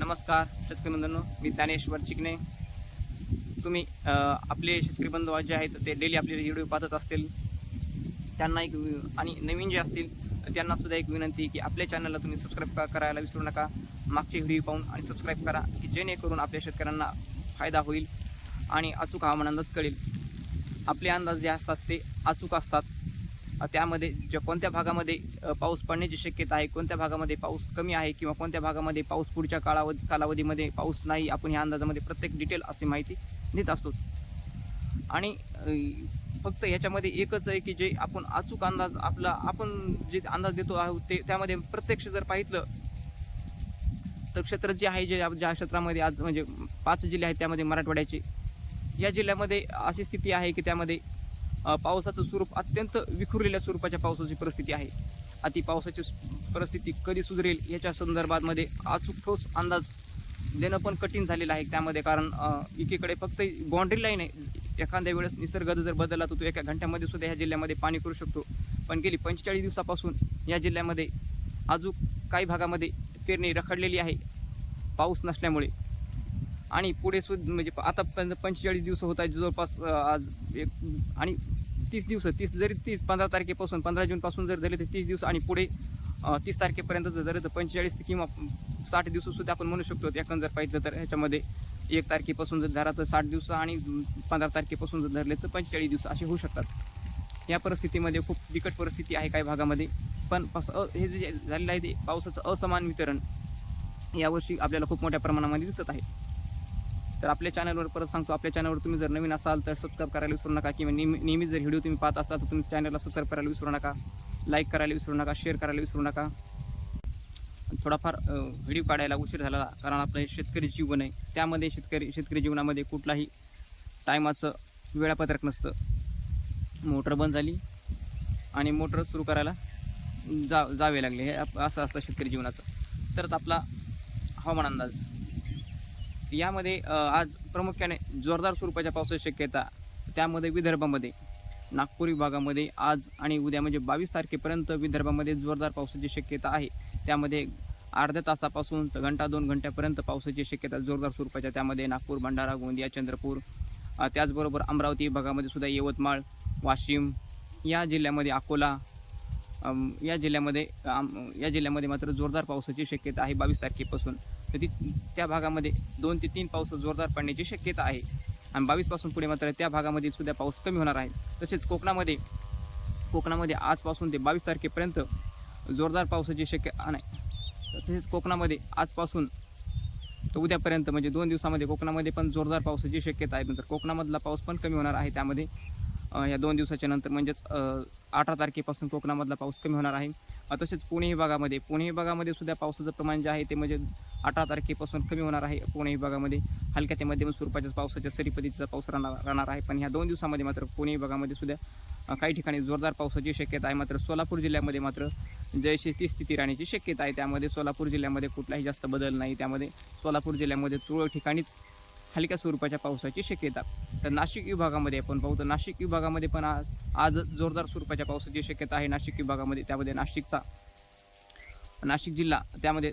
नमस्कार शेतकरी बंधूंनो. मी ज्ञानेश्वर चिकणे तुम्ही आपले शेतकरी बंधू जे आहेत ते डेली आपले व्हिडिओ पाहत असतील. त्यांना एक आणि नवीन जे असतील त्यांना सुद्धा एक विनंती की आपल्या चॅनलला तुम्ही सबस्क्राईब करायला विसरू नका. मागचे व्हिडिओ पाहून आणि सबस्क्राईब करा की जेणेकरून आपल्या शेतकऱ्यांना फायदा होईल आणि अचूक हवामान अंदाज कळेल. आपले अंदाज जे असतात ते अचूक असतात. त्यामध्ये ज्या कोणत्या भागामध्ये पाऊस पडण्याची शक्यता आहे कोणत्या भागामध्ये पाऊस कमी आहे किंवा कोणत्या भागामध्ये पाऊस पुढच्या कालावधी कालावधीमध्ये पाऊस नाही आपण ह्या अंदाजामध्ये प्रत्येक डिटेल अशी माहिती देत असतो. आणि फक्त ह्याच्यामध्ये एकच आहे की जे आपण अचूक अंदाज आपला आपण जे अंदाज देतो आहोत ते त्यामध्ये प्रत्यक्ष जर पाहितलं तर क्षेत्र जे आहे जे ज्या क्षेत्रामध्ये आज म्हणजे पाच जिल्हे आहेत त्यामध्ये मराठवाड्याचे या जिल्ह्यामध्ये अशी स्थिती आहे की त्यामध्ये पावसाचं स्वरूप अत्यंत विखुरलेल्या स्वरूपाच्या पावसाची परिस्थिती आहे. अति पावसाची परिस्थिती कधी सुधरेल याच्या संदर्भामध्ये अचूक ठोस अंदाज देणं पण कठीण झालेलं आहे. त्यामध्ये कारण एकीकडे फक्त बाउंड्री लाईन आहे. एखाद्या वेळेस निसर्ग जर बदलला तर तो एका घंट्यामध्ये सुद्धा ह्या जिल्ह्यामध्ये पाणी करू शकतो. पण गेली पंचेचाळीस दिवसापासून या जिल्ह्यामध्ये अजून काही भागामध्ये पेरणी रखडलेली आहे. पाऊस नसल्यामुळे. आणि पुढे सुद्धा म्हणजे आता पंचेचाळीस दिवस होत आहेत जवळपास आज एक आणि तीस दिवस तीस जरी तीस पंधरा तारखेपासून पंधरा जूनपासून जर झाले तर तीस दिवस आणि पुढे तीस तारखेपर्यंत जर झालं तर पंचेचाळीस किंवा साठ दिवससुद्धा आपण म्हणू शकतो. एकंदर जर पाहिजे तर ह्याच्यामध्ये एक तारखेपासून जर धरा तर साठ दिवस आणि पंधरा तारखेपासून जर धरले तर पंचेचाळीस दिवस असे होऊ शकतात. या परिस्थितीमध्ये खूप बिकट परिस्थिती आहे काही भागामध्ये. पण अ- हे जे झालेलं आहे ते पावसाचं असमान वितरण यावर्षी आपल्याला खूप मोठ्या प्रमाणामध्ये दिसत आहे. तर आपल्या चॅनलवर परत सांगतो आपल्या चॅनलवर तुम्ही जर नवीन असाल तर सबस्क्राईब करायला विसरू नका किंवा नेहमी नेहमी जर व्हिडिओ तुम्ही पाहत असाल तर तुम्ही चॅनलला सबस्क्राईब करायला विसरू नका. लाईक करायला विसरू नका शेअर करायला विसरू नका. थोडाफार व्हिडिओ काढायला उशीर झाला कारण आपलं हे शेतकरी जीवन आहे. त्यामध्ये शेतकरी शेतकरी जीवनामध्ये कुठलाही टायमाचं वेळापत्रक नसतं. मोटर बंद झाली आणि मोटर सुरू करायला जा जावे लागले. हे असं असतं शेतकरी जीवनाचं. तरच आपला हवामान अंदाज. यामध्ये आज प्रामुख्याने जोरदार स्वरूपाच्या पावसाची शक्यता त्यामध्ये विदर्भामध्ये नागपूर विभागामध्ये आज आणि उद्या म्हणजे बावीस तारखेपर्यंत विदर्भामध्ये जोरदार पावसाची शक्यता आहे. त्यामध्ये अर्ध्या तासापासून घंटा दोन घंट्यापर्यंत पावसाची शक्यता जोरदार स्वरूपाच्या त्यामध्ये नागपूर भंडारा गोंदिया चंद्रपूर त्याचबरोबर अमरावती विभागामध्ये सुद्धा यवतमाळ वाशिम या जिल्ह्यामध्ये अकोला या जिल्ह्यामध्ये आम- या जिल्ह्यामध्ये मात्र जोरदार पावसाची शक्यता आहे बावीस तारखेपासून. तर ती त्या भागामध्ये दोन ते तीन पाऊस जोरदार पडण्याची शक्यता आहे. आणि बावीसपासून पुढे मात्र त्या भागामध्ये सुद्धा पाऊस कमी होणार आहे. तसेच कोकणामध्ये कोकणामध्ये आजपासून ते बावीस तारखेपर्यंत जोरदार पावसाची शक्यता नाही. तसेच कोकणामध्ये आजपासून तर उद्यापर्यंत म्हणजे दोन दिवसामध्ये कोकणामध्ये पण जोरदार पावसाची शक्यता आहे. नंतर कोकणामधला पाऊस पण कमी होणार आहे त्यामध्ये. या दोन दिवसाच्या नंतर म्हणजेच अठरा तारखेपासून कोकणामधला पाऊस कमी होणार आहे. तसेच पुणे विभागामध्ये पुणे विभागामध्ये सुद्धा पावसाचं प्रमाण जे आहे ते म्हणजे अठरा तारखेपासून कमी होणार आहे. पुणे विभागामध्ये हलक्या ते मध्यम स्वरूपाच्या पावसाच्या सरी पद्धतीचा पाऊस राहणार राहणार आहे. पण ह्या दोन दिवसामध्ये मात्र पुणे विभागामध्ये सुद्धा काही ठिकाणी जोरदार पावसाची शक्यता आहे. मात्र सोलापूर जिल्ह्यामध्ये मात्र जयशी ती स्थिती राहण्याची शक्यता आहे. त्यामध्ये सोलापूर जिल्ह्यामध्ये कुठलाही जास्त बदल नाही. त्यामध्ये सोलापूर जिल्ह्यामध्ये तुरळक ठिकाणीच हलक्या स्वरूपाच्या पावसाची शक्यता. तर नाशिक विभागामध्ये आपण पाहू तर नाशिक विभागामध्ये पण आज आज जोरदार स्वरूपाच्या पावसाची शक्यता आहे. नाशिक विभागामध्ये त्यामध्ये नाशिकचा नाशिक जिल्हा त्यामध्ये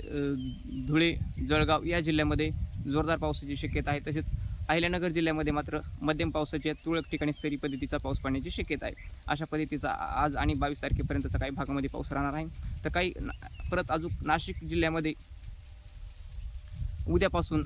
धुळे जळगाव या जिल्ह्यामध्ये जोरदार पावसाची शक्यता आहे. तसेच अहिल्यानगर जिल्ह्यामध्ये मात्र मध्यम पावसाच्या तुरळक ठिकाणी सरी पद्धतीचा पाऊस पडण्याची शक्यता आहे. अशा पद्धतीचा आज आणि बावीस तारखेपर्यंतचा काही भागामध्ये पाऊस राहणार आहे. तर काही ना- परत अजून नाशिक जिल्ह्यामध्ये उद्यापासून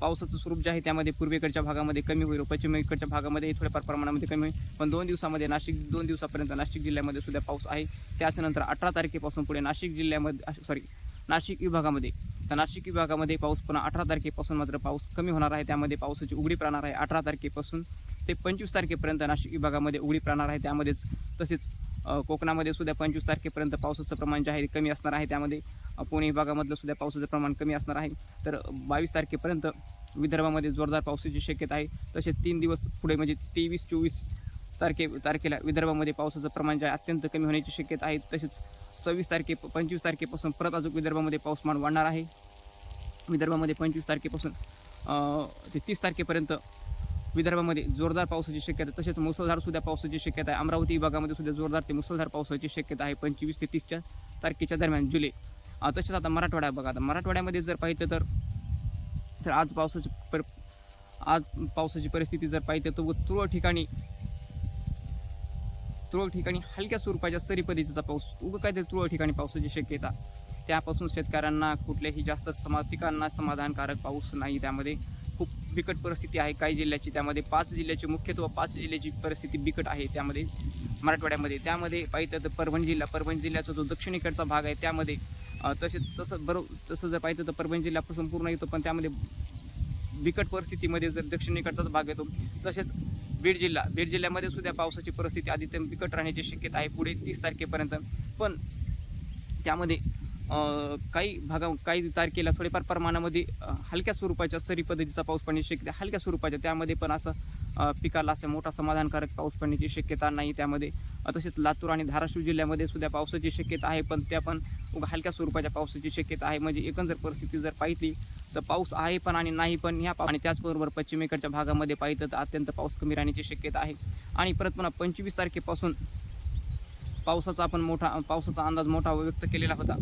पावसाचं स्वरूप जे आहे त्यामध्ये पूर्वेकडच्या भागामध्ये कमी होईल पश्चिमेकडच्या भागामध्ये थोड्याफार प्रमाणामध्ये कमी होईल. पण दोन दिवसामध्ये नाशिक दोन दिवसापर्यंत नाशिक जिल्ह्यामध्ये सुद्धा पाऊस आहे. त्याच्यानंतर अठरा तारखेपासून पुढे नाशिक जिल्ह्यामध्ये सॉरी नाशिक विभागामध्ये तर नाशिक विभागामध्ये पाऊस पुन्हा अठरा तारखेपासून मात्र पाऊस कमी होणार आहे. त्यामध्ये पावसाची उघडीप राहणार आहे अठरा तारखेपासून ते पंचवीस तारखेपर्यंत नाशिक विभागामध्ये उघडीप राहणार आहे. त्यामध्येच तसेच कोकणामध्ये सुद्धा पंचवीस तारखेपर्यंत पावसाचं प्रमाण जे आहे कमी असणार आहे. त्यामध्ये पुणे विभागामधलं सुद्धा पावसाचं प्रमाण कमी असणार आहे. तर बावीस तारखेपर्यंत विदर्भामध्ये जोरदार पावसाची शक्यता आहे. तसेच तीन दिवस पुढे म्हणजे तेवीस चोवीस तारखे तारखेला विदर्भामध्ये पावसाचं प्रमाण जे आहे अत्यंत कमी होण्याची शक्यता आहे. तसेच सव्वीस तारखे पंचवीस तारखेपासून परत अजून विदर्भामध्ये पाऊसमान वाढणार आहे. विदर्भामध्ये पंचवीस तारखेपासून ते तीस तारखेपर्यंत विदर्भामध्ये जोरदार पावसाची शक्यता आहे. तसेच मुसळधार सुद्धा पावसाची शक्यता आहे. अमरावती विभागामध्ये सुद्धा जोरदार ते मुसळधार पावसाची शक्यता आहे. पंचवीस ते तीसच्या तारखेच्या दरम्यान जुलै. तसेच आता मराठवाडा बघा. आता मराठवाड्यामध्ये जर पाहिलं तर तर आज पावसाची पर आज पावसाची परिस्थिती जर पाहिजे तर तुरळक ठिकाणी तुरळक ठिकाणी हलक्या स्वरूपाच्या सरी पद्धतीचा पाऊस उगं काहीतरी तुरळक ठिकाणी पावसाची शक्यता. त्यापासून शेतकऱ्यांना कुठल्याही जास्त समा पिकांना समाधानकारक पाऊस नाही. त्यामध्ये खूप बिकट परिस्थिती आहे. काही जिल्ह्याची त्यामध्ये पाच जिल्ह्याची मुख्यत्व पाच जिल्ह्याची परिस्थिती बिकट आहे. त्यामध्ये मराठवाड्यामध्ये त्यामध्ये पाहिजे तर परभणी जिल्हा परभणी जिल्ह्याचा जो दक्षिणेकडचा भाग आहे त्यामध्ये तसेच तसं बरोबर तसं जर पाहिजे तर परभणी जिल्हा संपूर्ण येतो पण त्यामध्ये बिकट परिस्थितीमध्ये जर दक्षिणेकडचाच भाग येतो तसेच बीड जिल्हा बीड जिल्ह्यामध्ये सुद्धा पावसाची परिस्थिती आधी तर बिकट राहण्याची शक्यता आहे पुढे तीस तारखेपर्यंत. पण त्यामध्ये काही भागा काही तारखेला थोडेफार प्रमाणामध्ये हलक्या स्वरूपाच्या सरी पद्धतीचा पाऊस पडण्याची शक्यता हलक्या स्वरूपाच्या त्यामध्ये पण असं पिकाला असं मोठा समाधानकारक पाऊस पडण्याची शक्यता नाही त्यामध्ये. तसेच लातूर आणि धाराशिव जिल्ह्यामध्ये सुद्धा पावसाची शक्यता आहे पण त्या पण उगा हलक्या स्वरूपाच्या पावसाची शक्यता आहे. म्हणजे एकंदर परिस्थिती जर पाहिली तर पाऊस आहे पण आणि नाही पण ह्या पा- आणि त्याचबरोबर पश्चिमेकडच्या भागामध्ये पाहिलं तर अत्यंत पाऊस कमी राहण्याची शक्यता आहे. आणि परत पुन्हा पंचवीस तारखेपासून पावसाचा आपण मोठा पावसाचा अंदाज मोठा व्यक्त केलेला होता.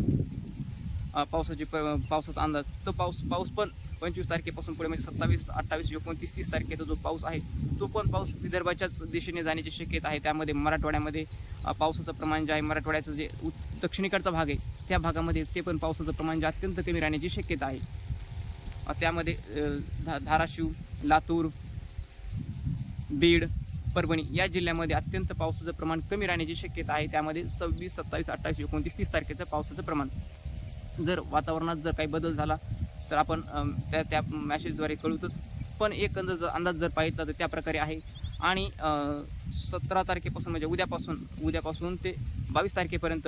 पावसाची प पावसाचा अंदाज. तो पाऊस पाऊस पण पंचवीस तारखेपासून पुढे म्हणजे सत्तावीस अठ्ठावीस एकोणतीस तीस तारखेचा जो पाऊस आहे तो पण पाऊस विदर्भाच्याच दिशेने जाण्याची शक्यता आहे. त्यामध्ये मराठवाड्यामध्ये पावसाचं प्रमाण जे आहे मराठवाड्याचं जे दक्षिणेकडचा भाग आहे त्या भागामध्ये ते पण पावसाचं प्रमाण जे अत्यंत कमी राहण्याची शक्यता आहे. त्यामध्ये धा धाराशिव लातूर बीड परभणी या जिल्ह्यामध्ये अत्यंत पावसाचं प्रमाण कमी राहण्याची शक्यता आहे. त्यामध्ये सव्वीस सत्तावीस अठ्ठावीस एकोणतीस तीस तारखेचं पावसाचं प्रमाण. जर वातावरणात जर काही बदल झाला तर आपण त्या त्या मॅसेजद्वारे कळवतोच. पण एक अंदाज अंदाज जर पाहितला तर त्या प्रकारे आहे. आणि सतरा तारखेपासून म्हणजे उद्यापासून उद्यापासून ते बावीस तारखेपर्यंत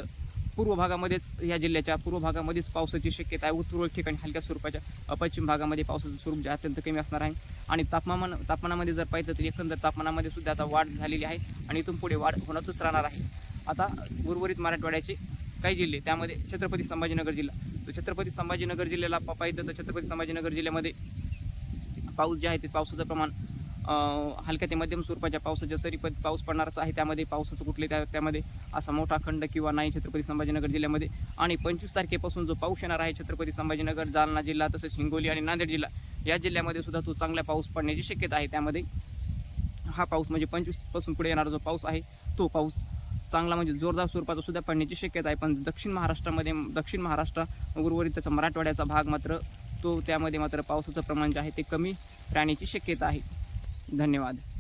पूर्व भागामध्येच या जिल्ह्याच्या पूर्व भागामध्येच पावसाची शक्यता आहे. व तुरळक ठिकाणी हलक्या स्वरूपाच्या पश्चिम भागामध्ये पावसाचं स्वरूप जे अत्यंत कमी असणार आहे. आणि तापमान तापमानामध्ये जर पाहिलं तर एकंदर तापमानामध्ये सुद्धा आता वाढ झालेली आहे आणि इथून पुढे वाढ होणारच राहणार आहे. आता उर्वरित मराठवाड्याचे काही जिल्हे त्यामध्ये छत्रपती संभाजीनगर जिल्हा. तर छत्रपती संभाजीनगर जिल्ह्याला पाहिलं तर छत्रपती संभाजीनगर जिल्ह्यामध्ये पाऊस जे आहे ते पावसाचं प्रमाण हलक्या ते मध्यम स्वरूपाच्या पावसाच्या सरी पद पाऊस पडणारच आहे त्यामध्ये पावसाचं कुठले त्या त्यामध्ये असा मोठा खंड किंवा नाही छत्रपती संभाजीनगर जिल्ह्यामध्ये. आणि पंचवीस तारखेपासून जो पाऊस येणार आहे छत्रपती संभाजीनगर जालना जिल्हा तसेच हिंगोली आणि नांदेड जिल्हा या जिल्ह्यामध्ये सुद्धा तो चांगला पाऊस पडण्याची शक्यता आहे. त्यामध्ये हा पाऊस म्हणजे पंचवीसपासून पुढे येणारा जो पाऊस आहे तो पाऊस चांगला म्हणजे जोरदार स्वरूपाचा सुद्धा पडण्याची शक्यता आहे. पण दक्षिण महाराष्ट्रामध्ये दक्षिण महाराष्ट्र उर्वरित त्याचा मराठवाड्याचा भाग मात्र तो त्यामध्ये मात्र पावसाचं प्रमाण जे आहे ते कमी राहण्याची शक्यता आहे. धन्यवाद.